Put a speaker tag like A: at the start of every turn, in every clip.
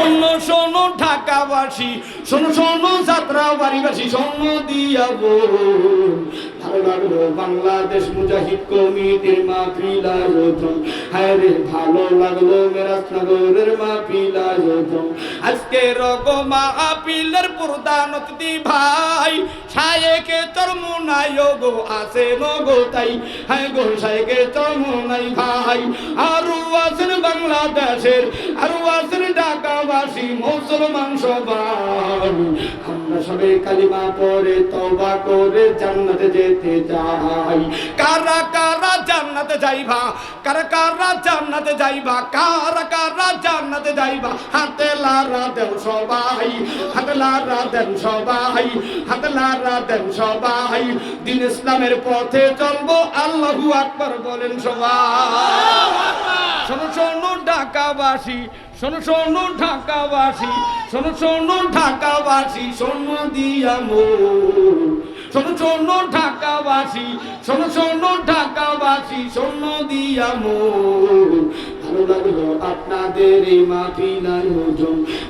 A: শোনো শোনো ঢাকাবাসী, শোনো শোনো যাত্রা বাড়িবাসী শোনো দিয়া ভালো লাগল বাংলাদেশ মুজাহিদ কমিটির মাহফিল আয়োজন। হ্যাঁ রে, ভালো লাগল মেরাজনগরের মাহফিল আয়োজন। আজকে রকমা আপিলের প্রধান অতিথি ভাই সায়েকে চরমুনাই গো আছে নগো তাই। হ্যাঁ গো সায়েকে চরমুনাই ভাই আরও আছেন বাংলাদেশের আরও আছেন মুসলমান সবাই আমরা সবে কালিমা পরে তবা করে জান্নাতে যেতে যাই কারা কারা জান্নাতে যাইবা? কারা কারা জান্নাতে যাইবা? কারা কারা জান্নাতে যাইবা? হাতে লারা দেন সবাই, হাতে লারা দেন সবাই, হাতে লারা দেন সবাই। দিন ইসলামের পথে চলবো, আল্লাহু আকবার বলেন সবাই। শোনো শোনো, ঢাকাবাসী, শোনো শোনো, ঢাকাবাসী, শোনো শোনো, ঢাকাবাসী, শোনো, দিয়া মো শোনো শোনো, ঢাকাবাসী, শোনো শোনো, ঢাকাবাসী, শোনো, দিয়া মোর। ভালো লাগল আপনাদের এই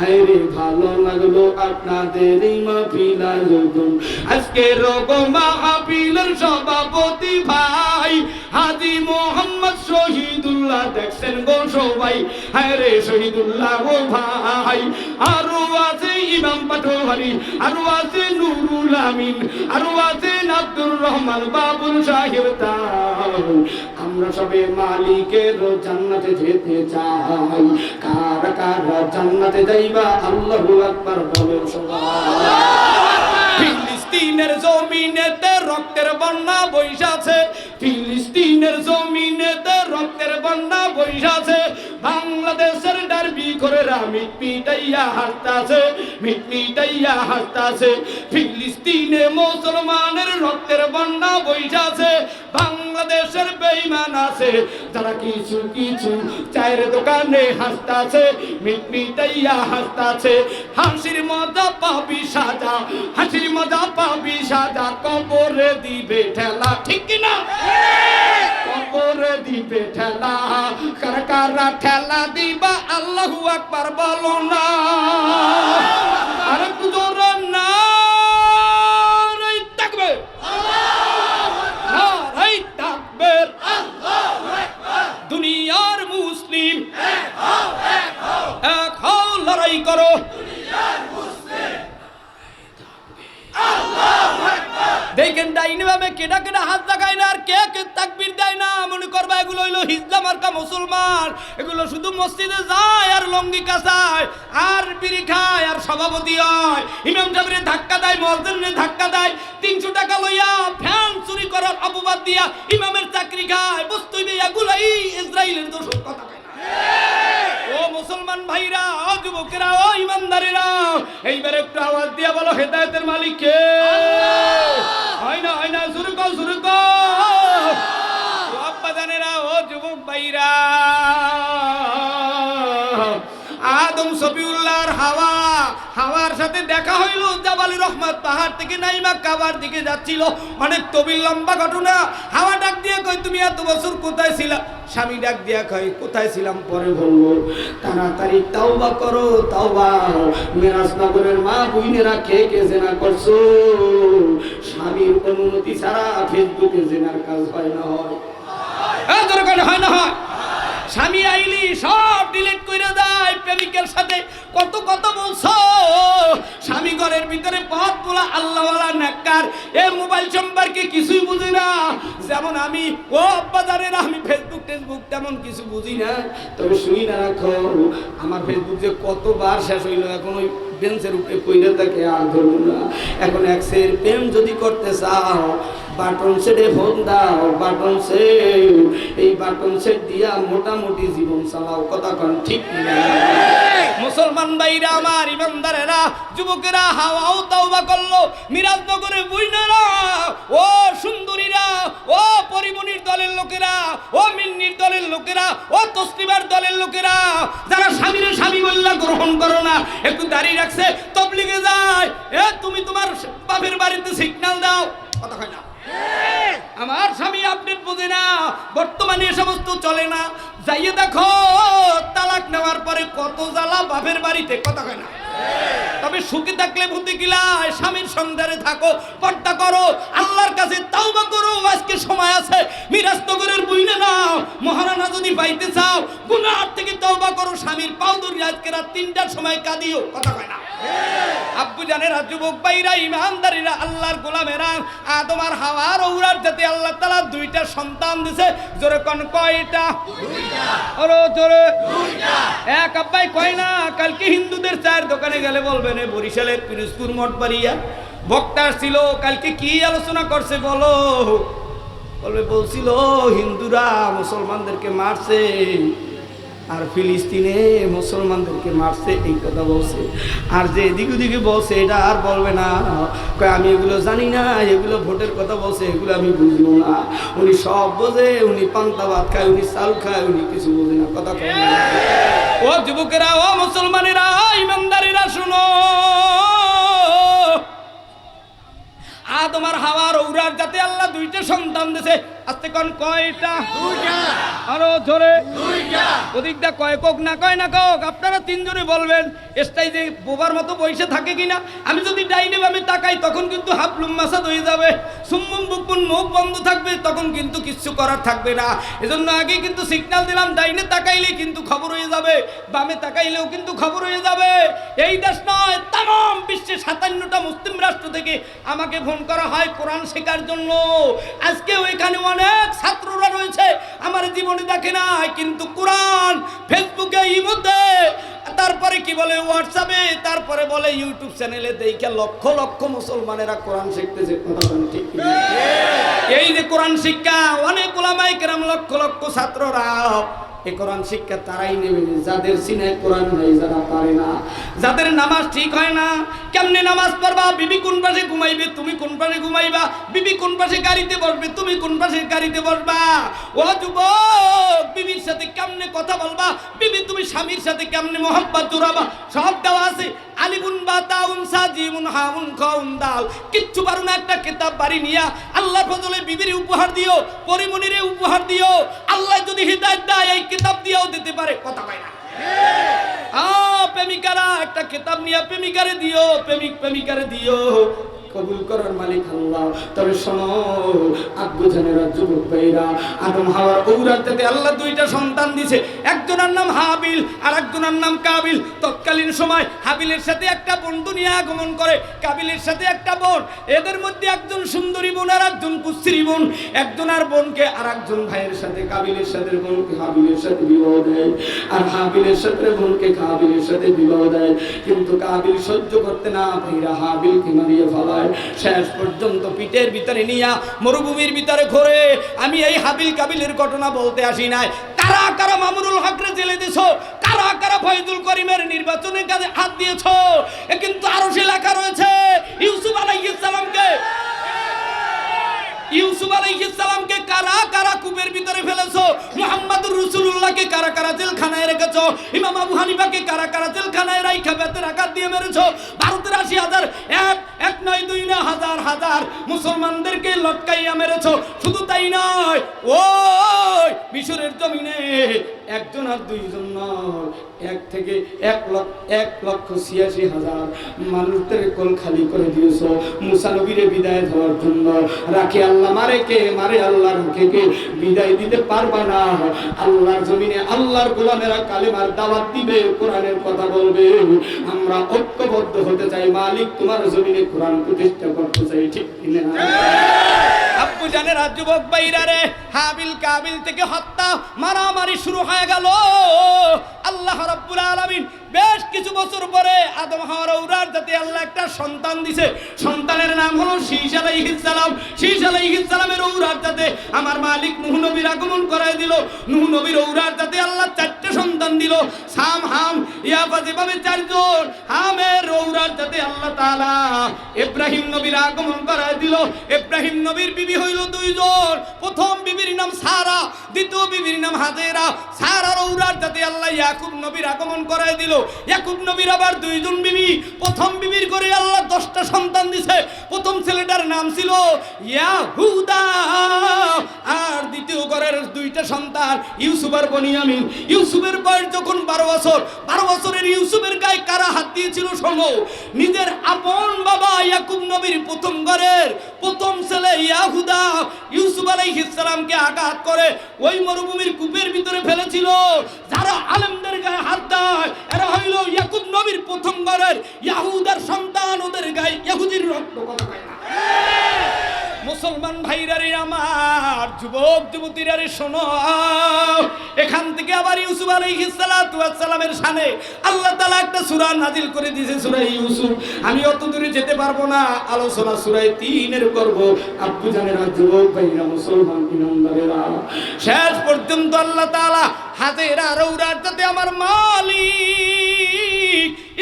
A: হ্যাঁ রে, ভালো লাগল আপনাদের এই আজকে মাহফিলের সভাপতি ভাই, হাজি মোহাম্মদ শহীদুল্লাহ দেখছেন গো সবাই। হ্যাঁ রে, শহীদুল্লাহ ও ভাই। আরও আছে ইমাম পাটোয়ারি, আরও আছে নুরুল আমিন, আরও আছে আব্দুর রহমান বাবুল সাহেব তাই আমরা সবে মালিকের জান্নাতে যেতে চাই। কার কার জান্নাতে যাইবা, আল্লাহু আকবার বলেন ফিলিস্তিনের জমিনেতে রক্তের বন্যা বইসাছে ফিলিস্তিনের জমিনেতে রক্তের বন্যা বৈশাছে বাংলাদেশের ডারবি করে মিট মিটাইয়া হাসতাছে মিট মিটাইয়া হাসতাছে ফিলিস্তিনে মুসলমানের রক্তের বন্যা বৈশাছে বাংলাদেশের বেইমান আছে। যারা কিছু কিছু চায়ের দোকানে হাসতাছে মিট মিটাইয়া হাসতাছে হাসির মজা পাবি সাজা, হাসির মজা পাবি সাজা, কবরে দিবে ঠেলা, ঠিক কি দিবে ঠেলা। কার কারা ঠেলা দিবা, আল্লাহু আকবার বলো না। আর জোরে না থাকবে দুনিয়ার মুসলিম এক হও লড়াই করো। দেখেন কেডা কেডা হাত লাগায় না আর কে কে তাকবির দেয় না মনে করবা এগুলো হইল হিজলা মার্কা মুসলমান। এগুলো শুধু মসজিদে যায় আর লঙ্গি কাসায় আর বিড়ি খায় আর সভাপতি হয়। ইমাম সাহেবের ধাক্কা দেয় মসজিদে ধাক্কা দেয়। তিনশো টাকা লইয়া ফ্যান চুরি করার অপবাদ দিয়া ইমামের চাকরি খায়। বস্তুই এগুলাই ইসরায়েলের দোষ কথা ও মুসলমান ভাইরা ও যুবকেরা ও ইমানদারেরা এইবার একটু আওয়াজ দিয়া বলো হেদায়েতের মালিক কে হয় না হয় না শুরু কর শুরু কর। ও ও যুবক ভাইরা। আদম সফিউল্লাহর হাওয়া, হাওয়ার সাথে দেখা হইল, জাবালি রহমত পাহাড় থেকে নাইমা কাবার দিকে যাচ্ছিল। অনেক তবিল, লম্বা ঘটনা। হাওয়া ডাক দিয়ে কই তুমি এত বছর কোথায় ছিলা? স্বামী ডাক দিয়া কই কোথায় ছিলাম পরে বলব তাড়াতাড়ি তাওবা করো, তাওবা মেরাজনগরের মা বুইনেরা কে কে জেনা করছ? স্বামীর অনুমতি ছাড়া ফেসবুকে জেনার কাজ হয় না হয়। হ্যাঁ না হয়। স্বামী আইলি সব ডিলিট করে দেয় প্রেমিকের সাথে কত কত বলছো? স্বামী ঘরের ভিতরে পথ তোলা নাক্কার। এ মোবাইল সম্পর্কে কিছুই বুঝি না। যেমন আমি, ও বাজারের আমি ফেসবুক টেসবুক তেমন কিছু বুঝি না। তবে শুনি না, রাখো, আমার ফেসবুক যে কতবার শেষ হইল, এখন ওই বেঞ্চের উপরে কইলে থাকে, আর ধরবো না। এখন এক সের প্রেম যদি করতে চাও, বাটন সেটে ফোন দাও, বাটন সেট এই বাটন সেট দিয়া মোটামুটি জীবন চালাও, কথা কন ঠিক না মুসলমান ভাইরা আমার ইমানদারেরা যুবকেরা হাওয়াও তাওবা করল মিরাজনগরে বুইনারা ও সুন্দরীরা ও পরিমণির দলের লোকেরা ও মিন্নির দলের লোকেরা ও তসলিমার দলের লোকেরা যারা স্বামীর স্বামী বললা গ্রহণ করো না একটু দাঁড়িয়ে রাখছে তবলিগে যায়। এ তুমি তোমার বাপের বাড়িতে সিগন্যাল দাও। কথা হয় না? আমার স্বামী আপডেট বোঝে না বর্তমানে এ সমস্ত চলে না। যাইয়ে দেখো, তালাক নেওয়ার পরে কত জ্বালা বাপের বাড়িতে, কথা হয় না? তবে সুখে থাকলে বুদ্ধি গিলায় স্বামীর সংসারে থাকো পর্দা করো, আল্লাহর কাছে তাওবা করো, আজকে সময় আছে মিরাজনগরের বুঝলে নাও, মহারানা যদি পাইতে চাও গুনার থেকে তওবা করো, স্বামীর পাও ধরে আজকে রাত তিনটার সময় কাঁদিও, কথা কয় না? আব্বু জানেরা যুবক ভাইরা, ইমানদারিরা, আল্লাহর গোলামেরা, আদম আর হাওয়ার ঔরার যাতে আল্লাহ তালা দুইটা সন্তান দিছে, জোরে কোন, কয়টা? ওরো জোরে। এক আব্বাই কয় না, কালকে হিন্দুদের চায়ের দোকানে গেলে বলবেন বরিশালের পিরোজপুর মঠ বাড়িয়া বক্তা ছিল কালকে কি আলোচনা করছে বলো? বলবে, বলছিল, হিন্দুরা মুসলমানদেরকে মারছে। আর ফিলিস্তিনে মুসলমানদেরকে মারছে, এই কথা বলছে। আর যে এদিক ওদিকে বলছে, এটা আর বলবে না। আমি এগুলো জানি না, এগুলো ভোটের কথা বলছে, এগুলো আমি বুঝব না। উনি সব বোঝে, উনি পান্তা ভাত খায়, উনি চাল খায়, উনি কিছু বোঝে না, কথা কয় ও যুবকেরা, ও মুসলমানেরা, ইমানদারেরা, শুনো। আ তোমার হাওয়ার ঔরার যাতে আল্লাহ দুইটা সন্তান দিছে। আস্তে কোন কয়টা আরও ধরে ওদিকটা কয় কোক না কয় না কোক আপনারা তিনজনে বলবেন এসটাই যে বোবার মতো বসে থাকে কিনা? আমি যদি ডাইনে বামে তাকাই তখন কিন্তু হাফলুম মাসাদ হয়ে যাবে। সুম্মুম বুকুন মুখ বন্ধ থাকবে তখন কিন্তু কিচ্ছু করার থাকবে না। এজন্য আগে কিন্তু সিগন্যাল দিলাম ডাইনে তাকাইলে কিন্তু খবর হয়ে যাবে বামে তাকাইলেও কিন্তু খবর হয়ে যাবে। এই দেশ নয় তাম বিশ্বে সাতান্নটা মুসলিম রাষ্ট্র থেকে আমাকে ফোন করা হয় কোরআন শেখার জন্য। আজকেও এখানে অনেক ছাত্ররা রয়েছে আমার জীবনে দেখে নাই কিন্তু কোরআন ফেসবুকে ইমুতে তারপরে কি বলে হোয়াটসঅ্যাপে তারপরে বলে ইউটিউব চ্যানেলে দেখে লক্ষ লক্ষ মুসলমানেরা কোরআন শিখতেছে ঠিক এই যে কোরআন শিক্ষা অনেক ওলামাই কেরাম লক্ষ লক্ষ ছাত্ররা কোরআন শিক্ষা তারাই নেবে যাদের সিনে কোরআন নাই, যারা পারে না। যাদের নামাজ ঠিক হয় না, কেমনে নামাজ পড়বা? বিবি কোন পাশে ঘুমাইবে? তুমি কোন পাশে ঘুমাইবা? বিবি কোন পাশে গাড়িতে বসবে? তুমি কোন পাশে গাড়িতে বসবা? ও যুবক, বিবির সাথে কেমনে কথা বলবা? বিবি, তুমি স্বামীর সাথে কেমনে মোহাম্মত জোড়াবা? সব দেওয়া আছে। আলিবুন বা তাউন সাজিমুন হাউন খাউন দাল কিচ্ছু পারো না একটা কিতাব বাড়ি নিয়া। আল্লাহ ফজলে বিবির উপহার দিও, পরিমণিরে উপহার দিও। আল্লাহ যদি হৃদায়ত দেয় এই কিতাব দিয়েও দিতে পারে। কথা পায় না। আ প্রেমিকারা একটা কিতাব নিয়ে প্রেমিকারে দিও প্রেমিক প্রেমিকারে দিও। কবুল করার মালিক আল্লাহ। তবে শোনো আব্বুজানেরা যুবক ভাইরা আদম হাওয়ার ঔরাতে আল্লাহ দুইটা সন্তান দিছে, একজনের নাম হাবিল আর একজনের নাম কাবিল। তৎকালীন সময় হাবিলের সাথে একটা বোন দুনিয়া আগমন করে, কাবিলের সাথে একটা বোন। এদের মধ্যে একজন সুন্দরী বোন আর একজন কুস্ত্রী বোন। একজন আর বোনকে আর একজন ভাইয়ের সাথে, কাবিলের সাথে বোনকে হাবিলের সাথে বিবাহ দেয়। আর হাবিলের সাথে বোনকে কাবিলের সাথে বিবাহ দেয়। কিন্তু কাবিল সহ্য করতে না ভাইরা হাবিলকে মারিয়ে ফেলায়। শেষ পর্যন্ত পিঠের ভিতরে নিয়া মরুভূমির ভিতরে ঘোরে। আমি এই হাবিল কাবিলের ঘটনা বলতে আসি নাই। কারা কারা মামুনুল হকরে জেলে দিছো? কারা কারা ফয়জুল করিমের নির্বাচনের কাজে হাত দিয়েছ? কিন্তু আরও সে লেখা রয়েছে, ইউসুফ আলাইহিস সালামকে। ইউসুফ আলাইহিস সালামকে কারা কারা কূপের ভিতরে ফেলেছো? মুহাম্মদুর রাসূলুল্লাহকে কারা কারা জেলখানায় রেখেছো? ইমাম আবু হানিফাকে কারা কারা জেলখানায় রাইখা বেতের আঘাত দিয়ে মেরেছো? ভারতের আশি হাজার এক এক নয়, দুই না হাজার হাজার মুসলমানদেরকে লটকাইয়া মেরেছো। শুধু তাই নয়, ওই মিশরের জমিনে একজন আর দুইজন নয়। এক থেকে এক লক্ষ এক লক্ষ ছিয়াশি হাজার মানুষদের কোল খালি করে দিয়েছ। মুসা নবীরে বিদায় দেওয়ার জন্য রাখে আল্লাহ। মারে কে? মারে আল্লাহ রাখে কে? বিদায় দিতে পারবা না। আল্লাহর জমিনে আল্লাহর গোলামেরা কালেমার দাওয়াত দিবে, কোরআনের কথা বলবে। আমরা ঐক্যবদ্ধ হতে চাই। মালিক তোমার জমিনে কোরআন প্রতিষ্ঠা করতে চাই, ঠিক কিনা? আব্বু জানের যুবক বাইরা রে হাবিল কাবিল থেকে হত্যা, মারামারি শুরু হয়ে গেল। আল্লাহ রাব্বুল আলামিন বেশ কিছু বছর পরে আদম হাওয়ার ঔরার যাতে আল্লাহ একটা সন্তান দিছে। সন্তানের নাম হলো শীষ আলাইহিস সালাম। শীষ আলাইহিস সালামের ঔরার যাতে আমার মালিক নূহ নবীর আগমন করায় দিল। নূহ নবীর ঔরার যাতে আল্লাহ চারটে সন্তান দিল। সাম, হাম ইয়াফাজ এভাবে চারজন, হামের ঔরার যাতে আল্লাহ তাআলা ইব্রাহিম নবীর আগমন করায় দিল। ইব্রাহিম নবীর বিবি হইল দুইজন। প্রথম বিবির নাম সারা, দ্বিতীয় বিবির নাম হাজেরা। সারার আল্লাহ ইয়াকুব নবীর আগমন করায় দিল। ইয়াকুব নবীর আবার দুইজন বিবি। প্রথম বিবির করে আল্লাহ দশটা সন্তান দিছে। প্রথম ছেলেটার নাম ছিল ইয়াহুদা। আর দ্বিতীয় ঘরের দুইটা সন্তান ইউসুফ আর বনিয়ামিন ইউসুফের বয়স যখন বারো বছর, বারো বছরের ইউসুফের গায়ে কারা হাত দিয়েছিল শোনো। নিজের আপন বাবা ইয়াকুব নবীর প্রথম ঘরের প্রথম ছেলে ইয়াহুদা ইউসুফ আলাইহিস সালামকে আঘাত করে ওই মরুভূমির কূপের ভিতরে ফেলেছিল। যারা আলেমদের গায়ে হাত দেয়, এরা হইল ইয়াকুব নবীর প্রথম ঘরের ইয়াহুদার সন্তান। ওদের গায়ে ইয়াহুদির রক্ত কথা না। মুসলমান ভাইরা রে আমার, যুবক যুবতীরা রে শোনো। এখান থেকে আবার ইউসুফ আলাইহিস সালাতু ওয়াস সালামের শানে আল্লাহ তাআলা একটা সূরা নাজিল করে দিয়েছে, সূরা ইউসুফ। আমি অত দূরে যেতে পারব না, আলোচনা সূরা 3 এর করব আব্বু জানেরা, যুবক ভাইরা, মুসলমান ইমানদারেরা। শেষ পর্যন্ত আল্লাহ তাআলা হাজেরা রৌরার যাতে আমার মালিক।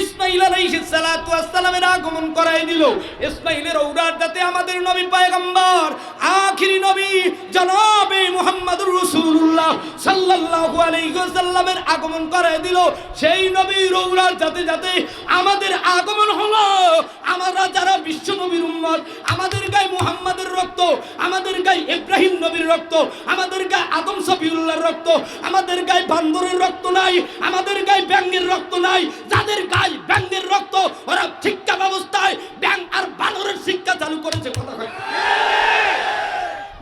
A: ইসমাইল আলাইহিসসালামের আগমন করাই দিল। ইসমাইলের ঔরার যাতে আমাদের নবী পায়গম্বর আখিরি নবী জনাবে সাল্লাল্লাহু আলাইহি ওয়াসাল্লামের আগমন করাই দিল। সেই নবীর ঔরার যাতে যাতে আমাদের আগমন হলো। আমরা যারা বিশ্ব নবীর উম্মত, আমাদের গায়ে মুহাম্মাদের রক্ত, আমাদের গায়ে ইব্রাহিম নবীর রক্ত, আমাদের গায়ে আদম সফিউল্লাহর রক্ত, আমাদের গায়ে বান্দরের রক্ত নাই, আমাদের গায়ে ব্যাঙ্গের রক্ত নাই, যাদের গায়ে ব্যাঙ্গের রক্ত, ওরা শিক্ষা ব্যবস্থায় ব্যাং আর বানরের শিক্ষা চালু করেছে। কথা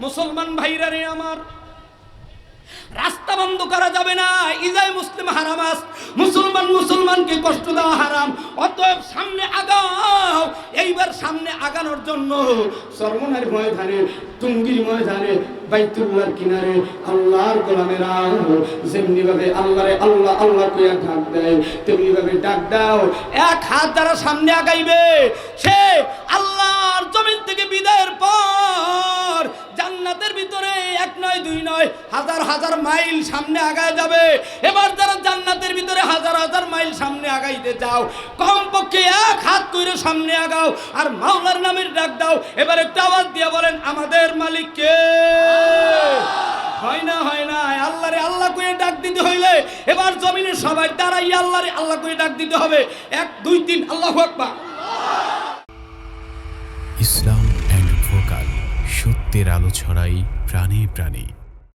A: মুসলমান ভাইরা রে আমার রাস্তা বন্ধ করা যাবে না। ইজাই মুসলিম হারামাস। মুসলমান মুসলমানকে কষ্ট দেওয়া হারাম। অতএব সামনে আগাও। এইবার সামনে আগানোর জন্য সর্বনার ময়দানে টুঙ্গির ময়দানে, বাইতুল্লাহর কিনারে আল্লাহর গোলামেরা যেমনি ভাবে আল্লাহরে আল্লাহ আল্লাহ কইয়া ডাক দেয় তেমনি ভাবে ডাক দাও। এক হাত দ্বারা সামনে আগাইবে, সে আল্লাহর জমিন থেকে বিদায়ের পর নয়, দুই নয়, হাজার হাজার মাইল সামনে আগায় যাবে। এবার যারা জান্নাতের ভিতরে হাজার হাজার মাইল সামনে আগাইতে চাও, কমপক্ষে এক হাত করে সামনে আগাও আর মাওলার নামের ডাক দাও। এবার একটু আওয়াজ দিয়ে বলেন, আমাদের মালিক কে? হয় না হয় না, আল্লাহরে আল্লাহ করে ডাক দিতে হইলে এবার জমিনের সবাই দাঁড়াই আল্লাহরে আল্লাহ করে ডাক দিতে হবে। এক, দুই, তিন, আল্লাহ আকবার।
B: আলো ছড়াই প্রাণে প্রাণে